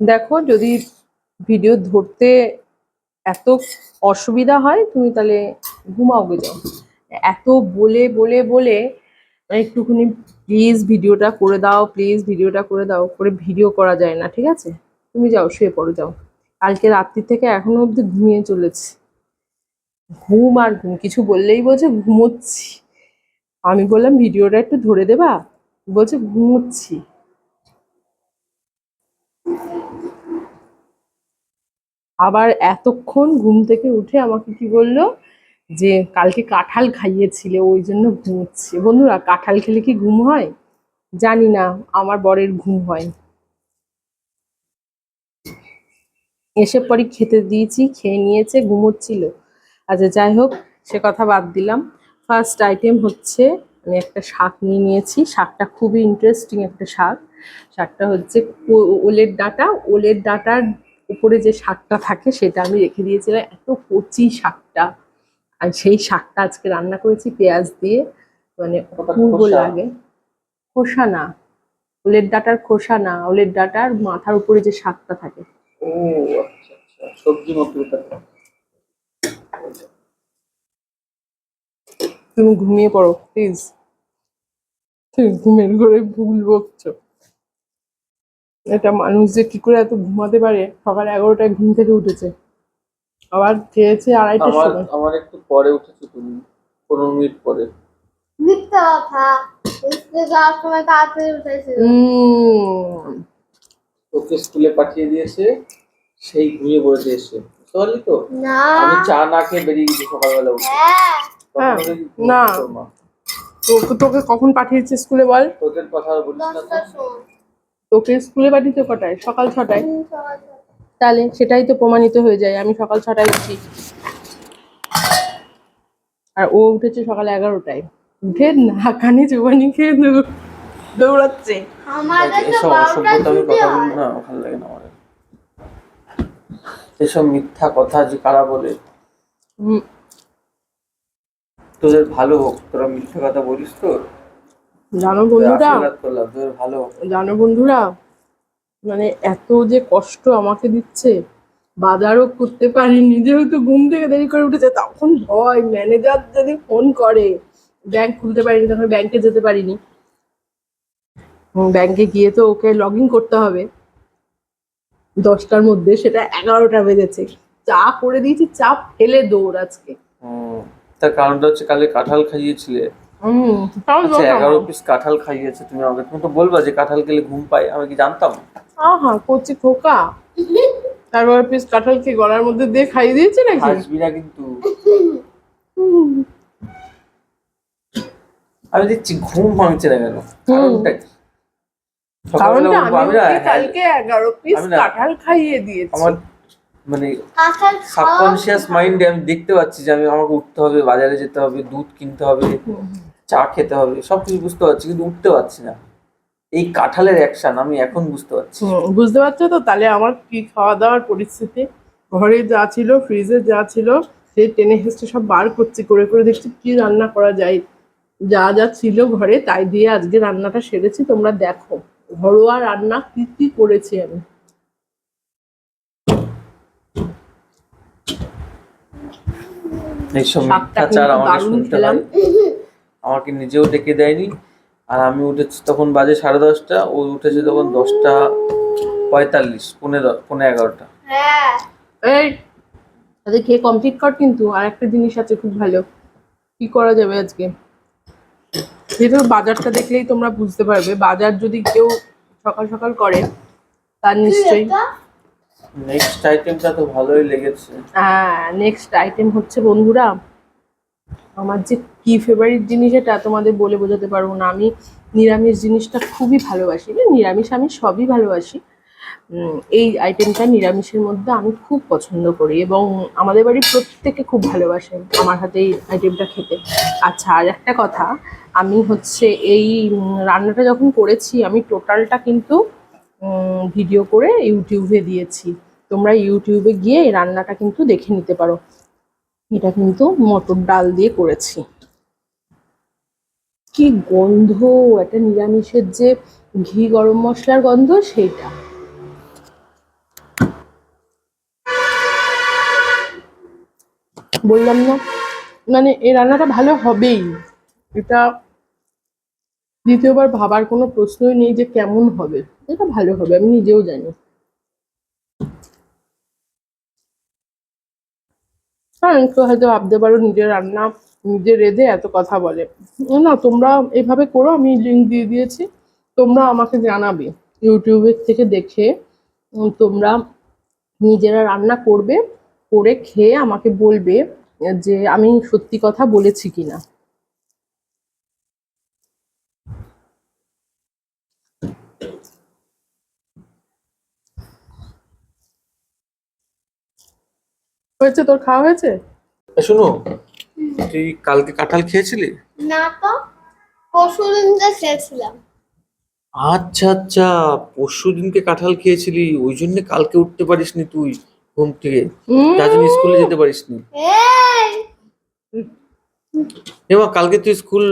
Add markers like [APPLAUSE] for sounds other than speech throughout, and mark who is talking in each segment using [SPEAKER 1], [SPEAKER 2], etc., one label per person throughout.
[SPEAKER 1] দেখো, যদি ভিডিও ধরতে এত অসুবিধা হয়, তুমি তাহলে ঘুমাও গে যাও। এত বলে বলে বলে একটুখানি প্লিজ ভিডিওটা করে দাও প্লিজ ভিডিওটা করে দাও, করে ভিডিও করা যায় না, ঠিক আছে? তুমি যাও, শুয়ে পড়ো, যাও। কালকে রাত্রি থেকে এখনও অবধি ঘুমিয়ে চলেছি। ঘুম আর ঘুম, কিছু বললেই বলছে ঘুমোচ্ছি। আমি বললাম ভিডিওটা একটু ধরে দেবা? বলছে, ঘুমোচ্ছি। আবার এতক্ষণ ঘুম থেকে উঠে আমাকে কি বলল যে, কালকে কাঁঠাল খাইয়েছিলে, ওই জন্য ঘুমোচ্ছে। বন্ধুরা, কাঁঠাল খেলে কি ঘুম হয়? জানি না, আমার বরের ঘুম হয় এসে পরই খেতে দিয়েছি, খেয়ে নিয়েছে, ঘুমোচ্ছিল। আচ্ছা যাই হোক, সে কথা বাদ দিলাম। ফার্স্ট আইটেম হচ্ছে, আমি একটা শাক নিয়ে নিয়েছি। শাকটা খুবই ইন্টারেস্টিং একটা শাক। শাকটা হচ্ছে ওলের ডাঁটা। ওলের ডাঁটার উপরে যে শাকটা থাকে সেটা আমি রেখে দিয়েছিলাম এত কচি শাকটা। আর সেই শাকটা আজকে রান্না করেছি পেঁয়াজ দিয়ে মানে
[SPEAKER 2] ওটা
[SPEAKER 1] পূর্ব লাগে। খোসা না ওলের ডাঁটার খোসা না ওলের ডাঁটার মাথার উপরে যে শাকটা থাকে।
[SPEAKER 2] ও আচ্ছা আচ্ছা সবজি মতো
[SPEAKER 1] তুমি ঘুমিয়ে পড়ো প্লিজ তুমি ঘুমের ঘরে ভুল বকছো। এটা মানুষ যে কি করে এত ঘুমাতে পারে? সকাল এগারোটায় ঘুম থেকে উঠেছে। আবার খেয়েছে আড়াইটার
[SPEAKER 2] আমার
[SPEAKER 1] সময়।
[SPEAKER 2] আমার একটু পরে উঠেছো তুমি পনেরো মিনিট পরে।
[SPEAKER 3] মিথ্যা কথা। স্কুলে যাওয়ার সময় তাড়াতাড়ি উঠেছিল
[SPEAKER 2] ওকে স্কুলে পাঠিয়ে দিয়েছে সেই ঘুমিয়ে পড়েছে এসে। বুঝতে পারলি তো? আমি চা না খেয়ে বেরিয়ে গেছি সকালবেলা উঠে।
[SPEAKER 3] হ্যাঁ।
[SPEAKER 1] হ্যাঁ, না। তোকে কখন পাঠিয়েছে স্কুলে বল?
[SPEAKER 2] তোদের কথা বলিস না
[SPEAKER 1] তোকে স্কুলে পাঠিয়েছে কটায়? সকাল ছটায়। তাহলে সেটাই তো প্রমাণিত হয়ে যায় আমি সকাল ছটায় উঠি। আর ও উঠেছে সকাল এগারোটায়। উঠে না কানে চুবানি খেয়ে দৌড়াচ্ছে।
[SPEAKER 2] এসব
[SPEAKER 3] বারোটায়
[SPEAKER 2] অসভ্যতা আমি
[SPEAKER 3] ছুটি
[SPEAKER 2] কথা ভালো লাগে না আমার এসব মিথ্যা কথা যে কারা বলে? তোদের ভালো হোক তোরা মিথ্যা কথা বলিস তো?
[SPEAKER 1] জানো বন্ধুরা? জানো বন্ধুরা? মানে এত যে কষ্ট আমাকে দিচ্ছে বাজারও করতে পারিনি যেহেতু ঘুম থেকে দেরি করে উঠেছে তখন ভয়। ম্যানেজার যদি ফোন করে ব্যাংক খুলতে পারিনি তখন ব্যাংকে যেতে পারিনি। ব্যাংকে গিয়ে তো ওকে লগ ইন করতে হবে। দশটার মধ্যে সেটা এগারোটা বেজেছে। চা করে দিয়েছি চা ফেলে দৌড় আজকে।
[SPEAKER 2] তার কারণটা হচ্ছে কালে কাঁঠাল খাইয়েছিলে।
[SPEAKER 1] হম তাও
[SPEAKER 2] আচ্ছা এগারো পিস কাঁঠাল খাইয়েছে তুমি আমাকে তুমি তো বলবা যে কাঁঠাল খেলে ঘুম পাই আমি কি জানতাম?
[SPEAKER 1] আহা কচি খোকা। তারপর পিস কাঁঠাল কি গলার মধ্যে দিয়ে খাইয়ে দিয়েছে নাকি?
[SPEAKER 2] হাসবি না কিন্তু। আমি দেখছি ঘুম ভাঙছে না কেন? কারণটা কি?
[SPEAKER 1] কারণটা আমি
[SPEAKER 2] আমি না
[SPEAKER 1] কালকে এগারো পিস কাঁঠাল খাইয়ে দিয়েছি।
[SPEAKER 2] আমার মানে সাবকনশিয়াস মাইন্ডে আমি দেখতে পাচ্ছি যে আমি আমাকে উঠতে হবে বাজারে যেতে হবে দুধ কিনতে হবে। চা খেতে হবে সবকিছু বুঝতে পারছি কিন্তু উঠতে পারছি না। এই কাঁঠালের অ্যাকশন আমি এখন বুঝতে পারছি।
[SPEAKER 1] বুঝতে পারছ তো? তাহলে আমার কি খাওয়া দাওয়ার পরিস্থিতি? ঘরে যা ছিল ফ্রিজে যা ছিল সেই টেনে হেসে সব বার করছি করে করে দেখছি কি রান্না করা যায়। যা যা ছিল ঘরে তাই দিয়ে আজকে রান্নাটা সেরেছি তোমরা দেখো। ঘরোয়া রান্না কি কি করেছি আমি?
[SPEAKER 2] এইসব মিথ্যাচার
[SPEAKER 1] দারুণ
[SPEAKER 2] শুনতে। হয়। আমাকে নিজেও ডেকে দেয়নি। আর আমি উঠেছি তখন বাজে সাড়ে দশটা ও উঠেছে তখন দশটা পঁয়তাল্লিশ পনেরো পনেরো এগারোটা।
[SPEAKER 3] হ্যাঁ।
[SPEAKER 1] এই তাদের খেয়ে কমপ্লিট কর কিন্তু আর একটা জিনিস আছে খুব ভালো। কি করা যাবে আজকে? যেহেতু বাজারটা দেখলেই তোমরা বুঝতে পারবে বাজার যদি কেউ সকাল সকাল করে তার নিশ্চয়ই
[SPEAKER 2] নেক্সট আইটেমটা তো ভালোই লেগেছে।
[SPEAKER 1] হ্যাঁ নেক্সট আইটেম হচ্ছে বন্ধুরা আমার যে কি ফেভারিট জিনিস এটা তোমাদের বলে বোঝাতে পারব না। আমি নিরামিষ জিনিসটা খুবই ভালোবাসি। না নিরামিষ আমি সবই ভালোবাসি। এই আইটেমটা নিরামিষের মধ্যে আমি খুব পছন্দ করি এবং আমাদের বাড়ির প্রত্যেকে খুব ভালোবাসে আমার হাতে এই আইটেমটা খেতে। আচ্ছা আর একটা কথা, আমি হচ্ছে এই রান্নাটা যখন করেছি, আমি টোটালটা কিন্তু ভিডিও করে ইউটিউবে দিয়েছি। তোমরা ইউটিউবে গিয়ে এই রান্নাটা কিন্তু দেখে নিতে পারো। এটা কিন্তু মটর ডাল দিয়ে করেছি। কি গন্ধ, একটা নিরামিষের যে ঘি গরম মশলার গন্ধ, সেইটা। বললাম না মানে এই রান্নাটা ভালো হবেই। এটা দ্বিতীয়বার ভাবার কোনো প্রশ্নই নেই যে কেমন হবে। এটা ভালো হবে, আমি নিজেও জানি। হ্যাঁ তো হয়তো ভাবতে পারো নিজের রান্না, নিজের রেঁধে এত কথা বলে। না, তোমরা এভাবে করো, আমি লিঙ্ক দিয়ে দিয়েছি। তোমরা আমাকে জানাবে ইউটিউবের থেকে দেখে তোমরা নিজেরা রান্না করবে, করে খেয়ে আমাকে বলবে যে আমি সত্যি কথা বলেছি কিনা। হয়েছে? তোর খাওয়া হয়েছে?
[SPEAKER 2] এ, শোনো তুই কালকে কাঁঠাল খেয়েছিলি?
[SPEAKER 3] না তো পরশু দিনকে খেয়েছিলাম।
[SPEAKER 2] আচ্ছা আচ্ছা পরশু দিনকে কাঁঠাল খেয়েছিলি ওই জন্য কালকে উঠতে পারিসনি তুই ঘুম থেকে। জন্য স্কুলে যেতে পারিসনি।
[SPEAKER 3] এই!
[SPEAKER 2] এবার কালকে তুই স্কুল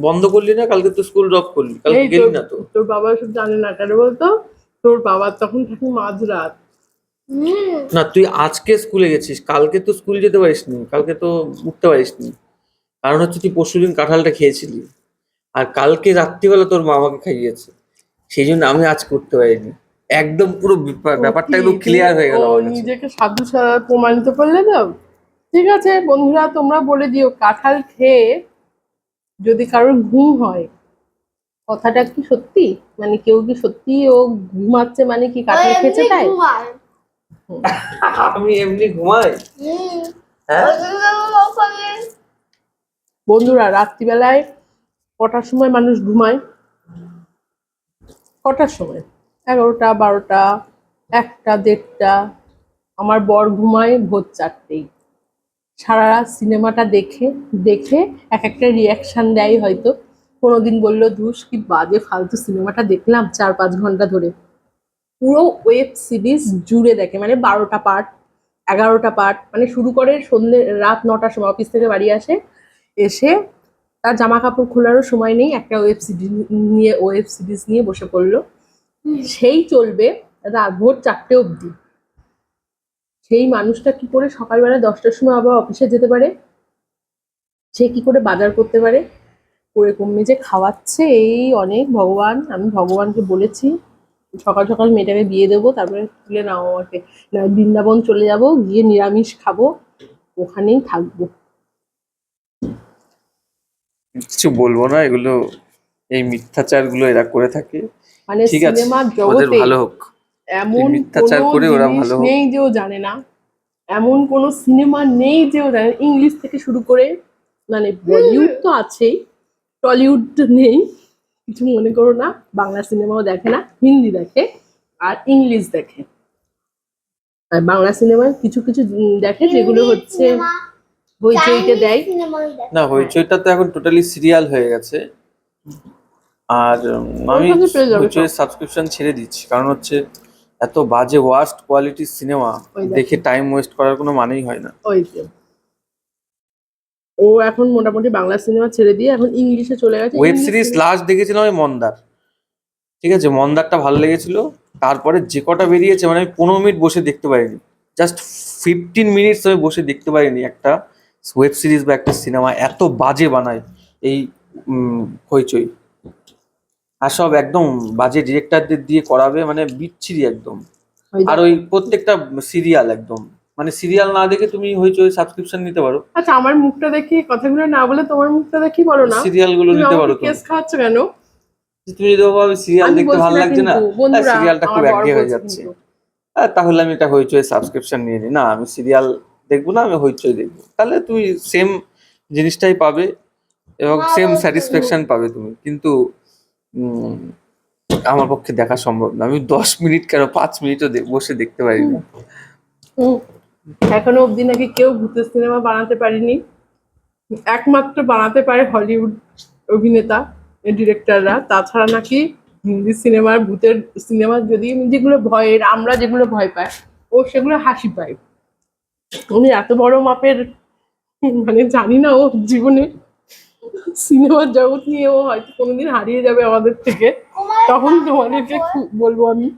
[SPEAKER 2] বন্ধ করলি না? কালকে তো স্কুল ড্রপ করলি। কালকে গেলি না তো?
[SPEAKER 1] তোর বাবা সব জানে না কেন বলতো? তোর বাবার তখন থাকে মাঝরাত।
[SPEAKER 2] না তুই আজকে স্কুলে গেছিস কালকে তো স্কুল যেতে পারিসনি কালকে তো উঠতে পারিসনি। কারণ হচ্ছে তুই পরশুদিন কাঁঠালটা খেয়েছিলি। আর কালকে রাত্রিবেলা তোর মা আমাকে খাইয়েছে। সেই জন্য আমি আজ করতে পারিনি। একদম পুরো ব্যাপারটা একদম ক্লিয়ার হয়ে গেল।
[SPEAKER 1] নিজেকে সাধু প্রমাণিত করলে তো ঠিক আছে বন্ধুরা তোমরা বলে দিও কাঁঠাল খেয়ে যদি কারোর ঘুম হয় কথাটা কি সত্যি? মানে কেউ কি সত্যি ও ঘুমাচ্ছে মানে কি কাঁঠাল খেয়েছে তাই। [LAUGHS]
[SPEAKER 2] আমি এমনি ঘুমাই। হ্যাঁ?
[SPEAKER 1] বন্ধুরা, রাত্রিবেলায় কটার সময় মানুষ ঘুমায়? কটার সময়? এগারোটা, বারোটা, একটা, দেড়টা। আমার বর ঘুমায় ভোর চারটেই। সারা রাত সিনেমাটা দেখে দেখে এক একটা রিয়াকশান দেয় হয়তো। কোনোদিন বলল, ধুস, কি বাজে ফালতু সিনেমাটা দেখলাম চার পাঁচ ঘণ্টা ধরে। পুরো ওয়েব সিরিজ জুড়ে দেখে। মানে বারোটা পার্ট এগারোটা পার্ট মানে শুরু করে সন্ধ্যে, রাত নটার সময় অফিস থেকে বাড়ি আসে, এসে তার জামা কাপড় খোলারও সময় নেই, একটা ওয়েব সিরিজ নিয়ে ওয়েব সিরিজ নিয়ে বসে পড়ল। সেই চলবে রাত ভোর চারটে অবধি। সেই মানুষটা কি করে সকালবেলা দশটার সময় আবার অফিসে যেতে পারে? সে কি করে বাজার করতে পারে? করে কমে যে খাওয়াচ্ছে, এই অনেক ভগবান, আমি ভগবানকে বলেছি। সকাল সকাল মেয়েটাকে বিয়ে দেবো তারপরে তুলে নাও আমাকে। না বৃন্দাবন চলে যাব গিয়ে নিরামিষ খাব ওখানেই থাকব।
[SPEAKER 2] কিছু বলব না এগুলো এই মিথ্যাচারগুলো এরা করে থাকে।
[SPEAKER 1] মানে
[SPEAKER 2] ঠিক আছে ওদের
[SPEAKER 1] জগতে
[SPEAKER 2] ভালো হোক।
[SPEAKER 1] এমন
[SPEAKER 2] মিথ্যাচার করে ওরা ভালো হোক।
[SPEAKER 1] নেই যে ও জানে না। এমন কোনো সিনেমা নেই যে ও জানে। ইংলিশ থেকে শুরু করে মানে বলিউড তো আছেই টলিউড নেই। কিছু মনে করো না বাংলা সিনেমাও দেখে না হিন্দি দেখে আর ইংলিশ দেখে। আর বাংলা সিনেমায় কিছু কিছু দেখে যেগুলো হচ্ছে হইচইতে দেয়।
[SPEAKER 2] না হইচইটা তো এখন টোটালি সিরিয়াল হয়ে গেছে। আর আমি হইচইয়ের সাবস্ক্রিপশন ছেড়ে দিচ্ছি কারণ হচ্ছে এত বাজে ওয়ার্স্ট কোয়ালিটির সিনেমা
[SPEAKER 1] দেখে।
[SPEAKER 2] টাইম ওয়েস্ট করার কোনো মানেই হয় না।
[SPEAKER 1] ওই যে। ও এখন মোটামুটি বাংলা সিনেমা ছেড়ে দিয়ে এখন ইংলিশে চলে গেছে।
[SPEAKER 2] ওয়েব সিরিজ লাস্ট দেখেছিলাম আমি মন্দার। ঠিক আছে মন্দারটা ভালো লেগেছিল। তারপরে যে কটা বেরিয়েছে মানে আমি পনেরো মিনিট বসে দেখতে পারিনি। জাস্ট ফিফটিন মিনিটস আমি বসে দেখতে পারিনি একটা ওয়েব সিরিজ বা একটা সিনেমা এত বাজে বানায় এই হইচই। আর সব একদম বাজে ডিরেক্টরদের দিয়ে করাবে মানে বিচ্ছিরি একদম। আর ওই প্রত্যেকটা সিরিয়াল একদম। মানে সিরিয়াল না দেখে তুমি হইচই সাবস্ক্রিপশন নিতে পারো।
[SPEAKER 1] আচ্ছা আমার মুখটা দেখি কথাগুলো না বলে তোমার মুখটা দেখি বলো না। সিরিয়ালগুলো
[SPEAKER 2] নিতে পারো তুমি
[SPEAKER 1] কেস খাওয়াচ্ছ কেন?
[SPEAKER 2] তুমি যদি ভাবো সিরিয়াল দেখতে ভালো লাগছে না সিরিয়ালটা খুব একঘেয়ে হয়ে যাচ্ছে। তাহলে আমি এটা হইচই সাবস্ক্রিপশন নিয়ে নিই না আমি সিরিয়াল দেখব না আমি হইচই দেখব। তাহলে তুমি সেম জিনিসটাই পাবে এবং সেম স্যাটিসফ্যাকশন পাবে তুমি। কিন্তু আমার পক্ষে দেখা সম্ভব না। আমি দশ মিনিট কেন পাঁচ মিনিটও বসে দেখতে পারি না।
[SPEAKER 1] এখনও অবধি নাকি কেউ ভূতের সিনেমা বানাতে পারেনি। একমাত্র বানাতে পারে হলিউড অভিনেতা ডিরেক্টররা। তাছাড়া নাকি হিন্দি সিনেমার, ভূতের সিনেমা যদি যেগুলো ভয়ের, আমরা যেগুলো ভয় পাই, ও সেগুলো হাসি পায়। উনি এত বড় মাপের মানে জানি না ও জীবনে সিনেমার জগৎ নিয়ে ও হয়তো কোনোদিন হারিয়ে যাবে আমাদের থেকে। তখন তোমাদেরকে বলব আমি।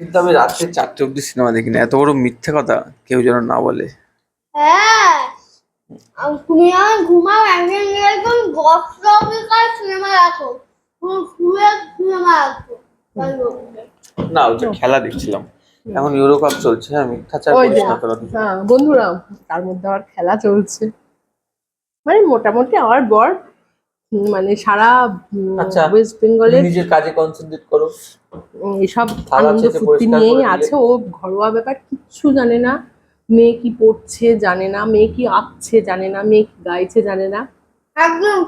[SPEAKER 2] কিন্তু আমি রাত্রে চারটে অব্দি সিনেমা দেখি না এত বড় মিথ্যে কথা কেউ যেন না বলে।
[SPEAKER 3] হ্যাঁ আর তুমি আমার ঘুমাও একদিন এরকম দশটা অবধি সিনেমা দেখো। তুমি শুয়ে সিনেমা দেখো।
[SPEAKER 2] না ওটা খেলা দেখছিলাম। এখন ইউরো কাপ চলছে হ্যাঁ মিথ্যা চার করিস না তোরা
[SPEAKER 1] হ্যাঁ বন্ধুরা তার মধ্যে আবার খেলা চলছে। মানে মোটামুটি আমার বর মানে সারা
[SPEAKER 2] আচ্ছা,
[SPEAKER 1] ওয়েস্ট বেঙ্গলের
[SPEAKER 2] নিজের কাজে কনসেন্ট্রেট করো।
[SPEAKER 1] এসব আনন্দ ফুর্তি নিয়েই আছে। ও ঘরোয়া ব্যাপার কিচ্ছু জানে না। মেয়ে কি পড়ছে জানে না। মেয়ে কি আঁকছে জানে না। মেয়ে কি গাইছে জানে না।
[SPEAKER 3] একদম।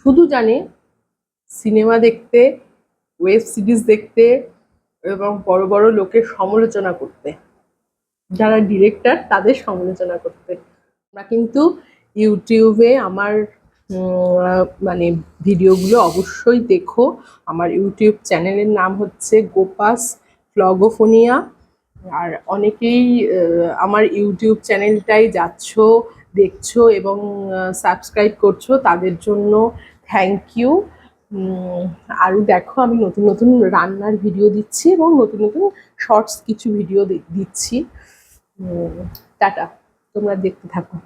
[SPEAKER 1] শুধু জানে সিনেমা দেখতে ওয়েব সিরিজ দেখতে এবং বড় বড় লোকের সমালোচনা করতে। যারা ডিরেক্টর তাদের সমালোচনা করতে। আমরা কিন্তু ইউটিউবে আমার মানে ভিডিওগুলো অবশ্যই দেখো। আমার ইউটিউব চ্যানেলের নাম হচ্ছে গোপাস ফ্লগোফোনিয়া। আর অনেকেই আমার ইউটিউব চ্যানেলটাই যাচ্ছ, দেখছ এবং সাবস্ক্রাইব করছ, তাদের জন্য থ্যাংক ইউ আরও দেখো, আমি নতুন নতুন রান্নার ভিডিও দিচ্ছি এবং নতুন নতুন শর্টস কিছু ভিডিও দিচ্ছি। টাটা, তোমরা দেখতে থাকো।